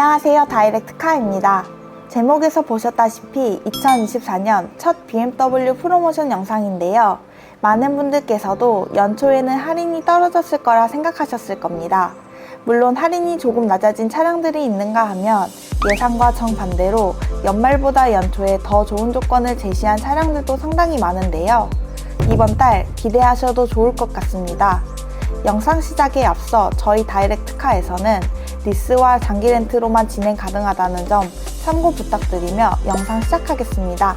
안녕하세요. 다이렉트카입니다. 제목에서 보셨다시피 2024년 첫 BMW 프로모션 영상인데요. 많은 분들께서도 연초에는 할인이 떨어졌을 거라 생각하셨을 겁니다. 물론 할인이 조금 낮아진 차량들이 있는가 하면 예상과 정반대로 연말보다 연초에 더 좋은 조건을 제시한 차량들도 상당히 많은데요. 이번 달 기대하셔도 좋을 것 같습니다. 영상 시작에 앞서 저희 다이렉트카에서는 리스와 장기 렌트로만 진행 가능하다는 점 참고 부탁드리며 영상 시작하겠습니다.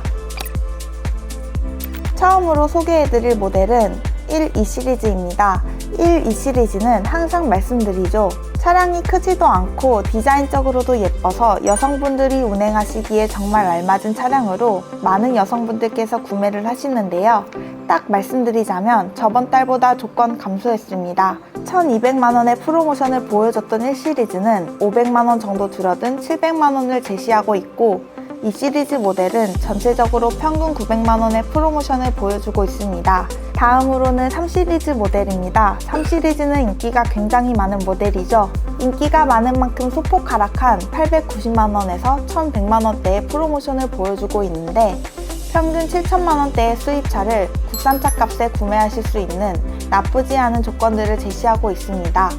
처음으로 소개해드릴 모델은 1, 2 시리즈입니다. 1, 2 시리즈는 항상 말씀드리죠. 차량이 크지도 않고 디자인적으로도 예뻐서 여성분들이 운행하시기에 정말 알맞은 차량으로 많은 여성분들께서 구매를 하시는데요. 딱 말씀드리자면 저번 달보다 조건 감소했습니다. 1200만원의 프로모션을 보여줬던 1 시리즈는 500만원 정도 줄어든 700만원을 제시하고 있고 이 시리즈 모델은 전체적으로 평균 900만원의 프로모션을 보여주고 있습니다. 다음으로는 3 시리즈 모델입니다. 3 시리즈는 인기가 굉장히 많은 모델이죠. 인기가 많은 만큼 소폭 하락한 890만원에서 1100만원대의 프로모션을 보여주고 있는데 평균 7천만원대의 수입차를 국산차 값에 구매하실 수 있는 나쁘지 않은 조건들을 제시하고 있습니다.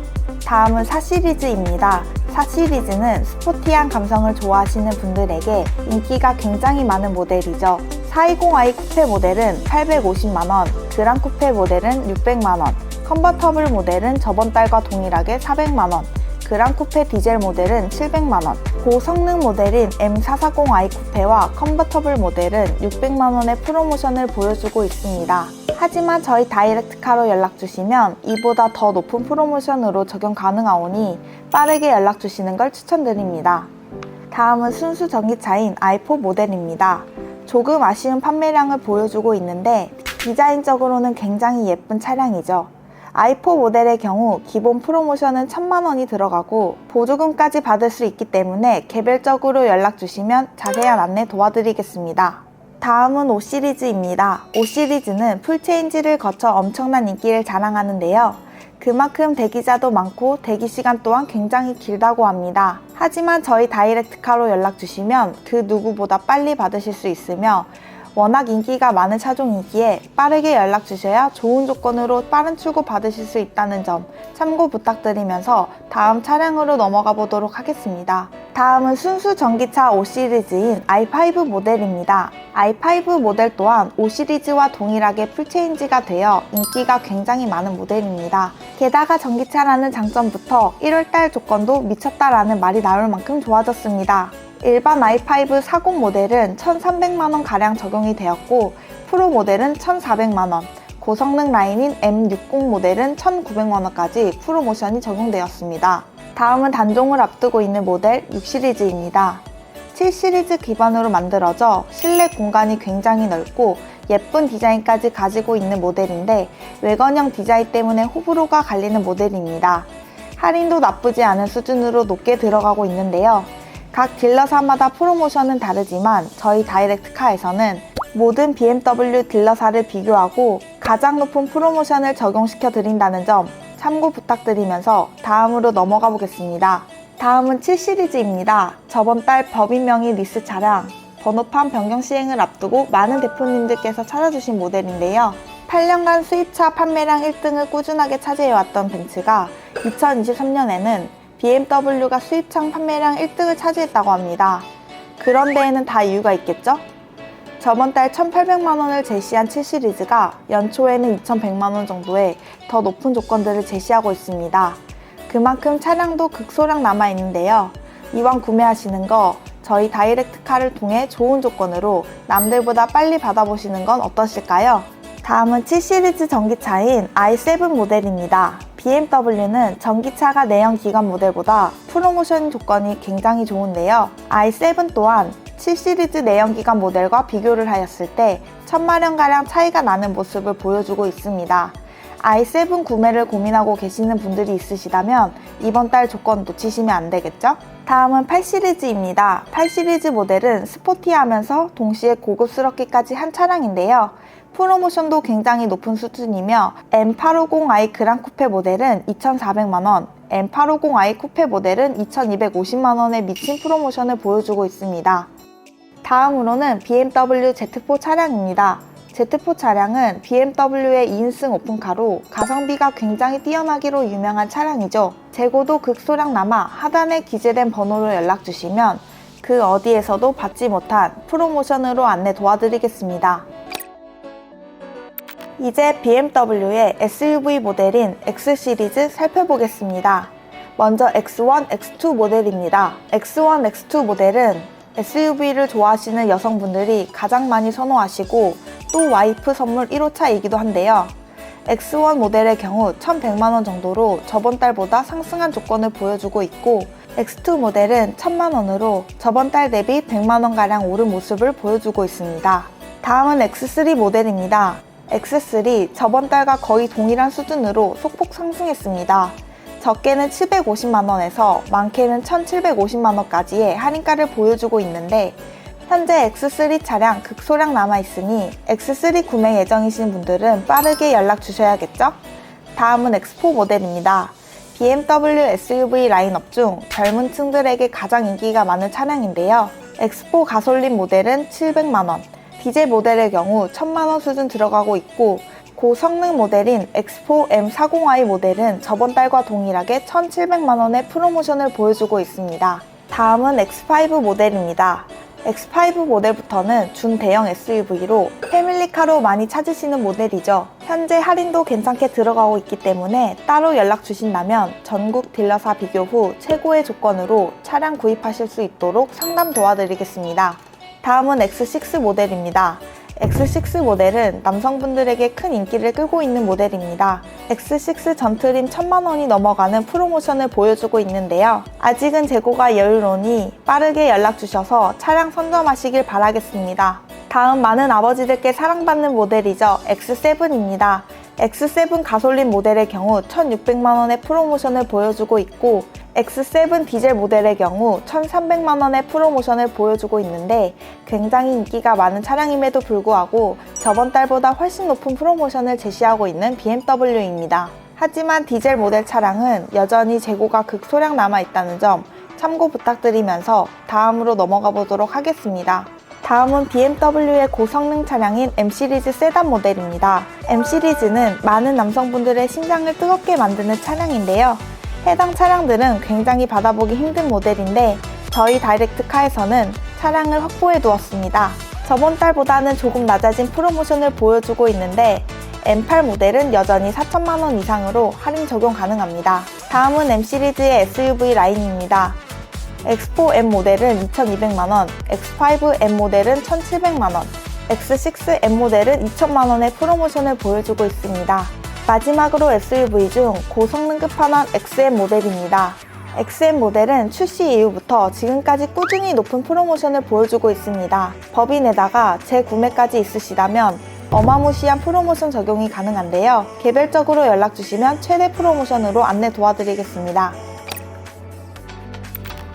다음은 4 시리즈입니다. 4 시리즈는 스포티한 감성을 좋아하시는 분들에게 인기가 굉장히 많은 모델이죠. 420i 쿠페 모델은 850만원, 그랑 쿠페 모델은 600만원, 컨버터블 모델은 저번 달과 동일하게 400만원, 그랑 쿠페 디젤 모델은 700만원, 고성능 모델인 M440i 쿠페와 컨버터블 모델은 600만원의 프로모션을 보여주고 있습니다. 하지만 저희 다이렉트카로 연락 주시면 이보다 더 높은 프로모션으로 적용 가능하오니 빠르게 연락 주시는 걸 추천드립니다. 다음은 순수 전기차인 i4 모델입니다. 조금 아쉬운 판매량을 보여주고 있는데 디자인적으로는 굉장히 예쁜 차량이죠. i4 모델의 경우 기본 프로모션은 1000만원이 들어가고 보조금까지 받을 수 있기 때문에 개별적으로 연락 주시면 자세한 안내 도와드리겠습니다. 다음은 5 시리즈입니다. 5 시리즈는 풀체인지를 거쳐 엄청난 인기를 자랑하는데요. 그만큼 대기자도 많고 대기 시간 또한 굉장히 길다고 합니다. 하지만 저희 다이렉트카로 연락 주시면 그 누구보다 빨리 받으실 수 있으며 워낙 인기가 많은 차종이기에 빠르게 연락 주셔야 좋은 조건으로 빠른 출고 받으실 수 있다는 점 참고 부탁드리면서 다음 차량으로 넘어가 보도록 하겠습니다. 다음은 순수 전기차 5 시리즈인 i5 모델입니다. i5 모델 또한 5 시리즈와 동일하게 풀체인지가 되어 인기가 굉장히 많은 모델입니다. 게다가 전기차라는 장점부터 1월달 조건도 미쳤다라는 말이 나올 만큼 좋아졌습니다. 일반 i5 40 모델은 1,300만원 가량 적용이 되었고 프로 모델은 1,400만원, 고성능 라인인 M60 모델은 1,900만원까지 프로모션이 적용되었습니다. 다음은 단종을 앞두고 있는 모델 6 시리즈입니다. 7 시리즈 기반으로 만들어져 실내 공간이 굉장히 넓고 예쁜 디자인까지 가지고 있는 모델인데 외관형 디자인 때문에 호불호가 갈리는 모델입니다. 할인도 나쁘지 않은 수준으로 높게 들어가고 있는데요. 각 딜러사마다 프로모션은 다르지만 저희 다이렉트카에서는 모든 BMW 딜러사를 비교하고 가장 높은 프로모션을 적용시켜 드린다는 점 참고 부탁드리면서 다음으로 넘어가 보겠습니다. 다음은 7 시리즈입니다. 저번 달 법인명의 리스 차량 번호판 변경 시행을 앞두고 많은 대표님들께서 찾아주신 모델인데요. 8년간 수입차 판매량 1등을 꾸준하게 차지해왔던 벤츠가 2023년에는 BMW가 수입차 판매량 1등을 차지했다고 합니다. 그런 데에는 다 이유가 있겠죠? 저번 달 1,800만 원을 제시한 7 시리즈가 연초에는 2,100만 원 정도의 더 높은 조건들을 제시하고 있습니다. 그만큼 차량도 극소량 남아 있는데요. 이왕 구매하시는 거 저희 다이렉트카를 통해 좋은 조건으로 남들보다 빨리 받아보시는 건 어떠실까요? 다음은 7 시리즈 전기차인 i7 모델입니다. BMW는 전기차가 내연 기관 모델보다 프로모션 조건이 굉장히 좋은데요. i7 또한 7 시리즈 내연기관 모델과 비교를 하였을 때 천마력가량 차이가 나는 모습을 보여주고 있습니다. i7 구매를 고민하고 계시는 분들이 있으시다면 이번 달 조건 놓치시면 안 되겠죠? 다음은 8 시리즈입니다. 8 시리즈 모델은 스포티하면서 동시에 고급스럽기까지 한 차량인데요. 프로모션도 굉장히 높은 수준이며 M850i 그랑 쿠페 모델은 2,400만원, M850i 쿠페 모델은 2,250만원의 미친 프로모션을 보여주고 있습니다. 다음으로는 BMW Z4 차량입니다. Z4 차량은 BMW의 2인승 오픈카로 가성비가 굉장히 뛰어나기로 유명한 차량이죠. 재고도 극소량 남아 하단에 기재된 번호로 연락 주시면 그 어디에서도 받지 못한 프로모션으로 안내 도와드리겠습니다. 이제 BMW의 SUV 모델인 X 시리즈 살펴보겠습니다. 먼저 X1, X2 모델입니다. X1, X2 모델은 SUV를 좋아하시는 여성분들이 가장 많이 선호하시고 또 와이프 선물 1호차이기도 한데요. X1 모델의 경우 1,100만원 정도로 저번 달보다 상승한 조건을 보여주고 있고 X2 모델은 1,000만원으로 저번 달 대비 100만원가량 오른 모습을 보여주고 있습니다. 다음은 X3 모델입니다. X3 저번 달과 거의 동일한 수준으로 소폭 상승했습니다. 적게는 750만원에서 많게는 1750만원까지의 할인가를 보여주고 있는데 현재 X3 차량 극소량 남아있으니 X3 구매 예정이신 분들은 빠르게 연락 주셔야겠죠? 다음은 X4 모델입니다. BMW SUV 라인업 중 젊은 층들에게 가장 인기가 많은 차량인데요. X4 가솔린 모델은 700만원, 디젤 모델의 경우 1000만원 수준 들어가고 있고 고성능 모델인 X4 M40i 모델은 저번 달과 동일하게 1700만원의 프로모션을 보여주고 있습니다. 다음은 X5 모델입니다. X5 모델부터는 준대형 SUV로 패밀리카로 많이 찾으시는 모델이죠. 현재 할인도 괜찮게 들어가고 있기 때문에 따로 연락 주신다면 전국 딜러사 비교 후 최고의 조건으로 차량 구입하실 수 있도록 상담 도와드리겠습니다. 다음은 X6 모델입니다. X6 모델은 남성분들에게 큰 인기를 끌고 있는 모델입니다. X6 전트림 1000만원이 넘어가는 프로모션을 보여주고 있는데요. 아직은 재고가 여유로니 빠르게 연락 주셔서 차량 선점하시길 바라겠습니다. 다음 많은 아버지들께 사랑받는 모델이죠. X7입니다. X7 가솔린 모델의 경우 1600만원의 프로모션을 보여주고 있고 X7 디젤 모델의 경우 1,300만원의 프로모션을 보여주고 있는데 굉장히 인기가 많은 차량임에도 불구하고 저번 달보다 훨씬 높은 프로모션을 제시하고 있는 BMW입니다. 하지만 디젤 모델 차량은 여전히 재고가 극소량 남아 있다는 점 참고 부탁드리면서 다음으로 넘어가 보도록 하겠습니다. 다음은 BMW의 고성능 차량인 M 시리즈 세단 모델입니다. M 시리즈는 많은 남성분들의 심장을 뜨겁게 만드는 차량인데요. 해당 차량들은 굉장히 받아보기 힘든 모델인데 저희 다이렉트카에서는 차량을 확보해 두었습니다. 저번 달보다는 조금 낮아진 프로모션을 보여주고 있는데 M8 모델은 여전히 4천만원 이상으로 할인 적용 가능합니다. 다음은 M 시리즈의 SUV 라인입니다. X4 M 모델은 2,200만원, X5 M 모델은 1,700만원, X6 M 모델은 2천만원의 프로모션을 보여주고 있습니다. 마지막으로 SUV 중 고성능 끝판왕 XM 모델입니다. XM 모델은 출시 이후부터 지금까지 꾸준히 높은 프로모션을 보여주고 있습니다. 법인에다가 재구매까지 있으시다면 어마무시한 프로모션 적용이 가능한데요. 개별적으로 연락 주시면 최대 프로모션으로 안내 도와드리겠습니다.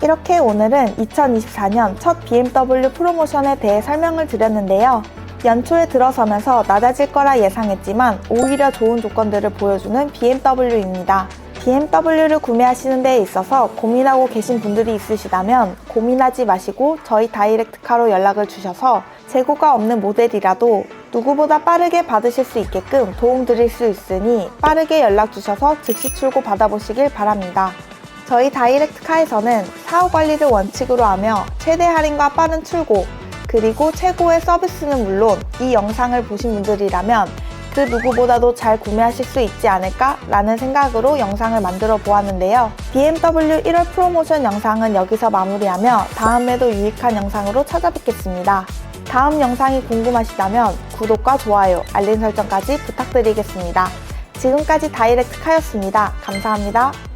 이렇게 오늘은 2024년 첫 BMW 프로모션에 대해 설명을 드렸는데요. 연초에 들어서면서 낮아질 거라 예상했지만 오히려 좋은 조건들을 보여주는 BMW입니다. BMW를 구매하시는 데 있어서 고민하고 계신 분들이 있으시다면 고민하지 마시고 저희 다이렉트카로 연락을 주셔서 재고가 없는 모델이라도 누구보다 빠르게 받으실 수 있게끔 도움 드릴 수 있으니 빠르게 연락 주셔서 즉시 출고 받아보시길 바랍니다. 저희 다이렉트카에서는 사후 관리를 원칙으로 하며 최대 할인과 빠른 출고, 그리고 최고의 서비스는 물론 이 영상을 보신 분들이라면 그 누구보다도 잘 구매하실 수 있지 않을까 라는 생각으로 영상을 만들어 보았는데요. BMW 1월 프로모션 영상은 여기서 마무리하며 다음에도 유익한 영상으로 찾아뵙겠습니다. 다음 영상이 궁금하시다면 구독과 좋아요, 알림 설정까지 부탁드리겠습니다. 지금까지 다이렉트 카였습니다. 감사합니다.